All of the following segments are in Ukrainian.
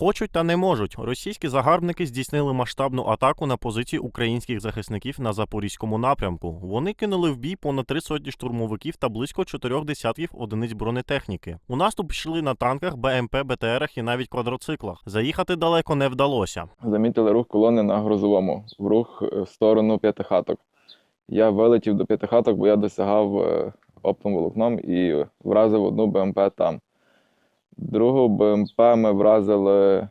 Хочуть та не можуть. Російські загарбники здійснили масштабну атаку на позиції українських захисників на запорізькому напрямку. Вони кинули в бій понад три сотні штурмовиків та близько чотирьох десятків одиниць бронетехніки. У наступ йшли на танках, БМП, БТРах і навіть квадроциклах. Заїхати далеко не вдалося. Замітили рух колони на Грозовому, в рух е, в сторону п'ятихаток. Я вилетів до п'ятихаток, бо я досягав е, оптом волокном і вразив одну БМП там. Другу БМП ми вразили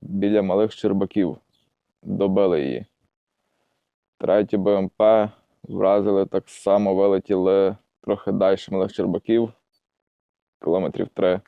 біля малих Щербаків, добили її. Третю БМП вразили так само, вилетіли трохи далі малих Щербаків, кілометрів три.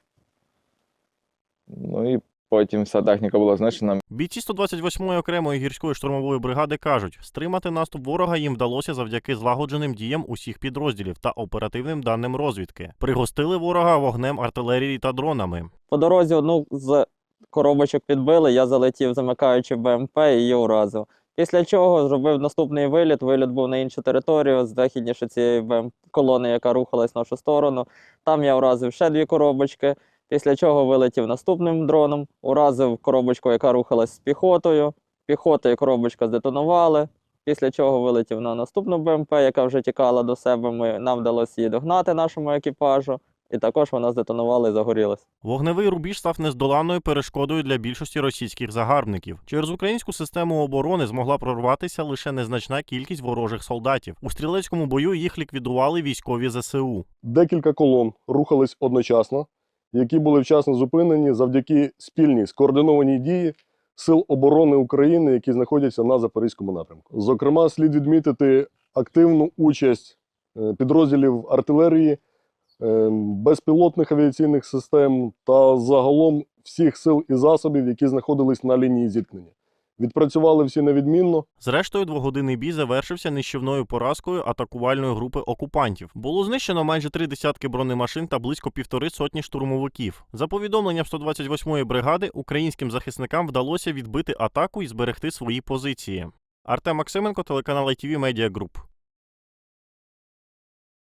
Ну і потім вся техніка була знищена. Бійці 128-ї окремої гірської штурмової бригади кажуть, стримати наступ ворога їм вдалося завдяки злагодженим діям усіх підрозділів та оперативним даним розвідки. Пригостили ворога вогнем артилерії та дронами. По дорозі одну з коробочок підбили, я залетів, замикаючи БМП і її уразив. Після чого зробив наступний виліт. Виліт був на іншу територію, західніше цієї БМ колони, яка рухалась в нашу сторону. Там я уразив ще дві коробочки. Після чого вилетів наступним дроном, уразив коробочку, яка рухалась з піхотою. Піхота і коробочка здетонували. Після чого вилетів на наступну БМП, яка вже тікала до себе. Ми, нам вдалося її догнати нашому екіпажу. І також вона здетонувала і загорілась. Вогневий рубіж став нездоланною перешкодою для більшості російських загарбників. Через українську систему оборони змогла прорватися лише незначна кількість ворожих солдатів. У стрілецькому бою їх ліквідували військові ЗСУ. декілька колон рухались одночасно, які були вчасно зупинені завдяки спільній скоординованій дії Сил оборони України, які знаходяться на Запорізькому напрямку. Зокрема, слід відмітити активну участь е, підрозділів артилерії, е, безпілотних авіаційних систем та загалом всіх сил і засобів, які знаходились на лінії зіткнення. Відпрацювали всі невідмінно. Зрештою, двогодинний бій завершився нищівною поразкою атакувальної групи окупантів. Було знищено майже три десятки бронемашин та близько півтори сотні штурмовиків. За повідомленням 128-ї бригади, українським захисникам вдалося відбити атаку і зберегти свої позиції. Артем Максименко, телеканал ITV Media Group.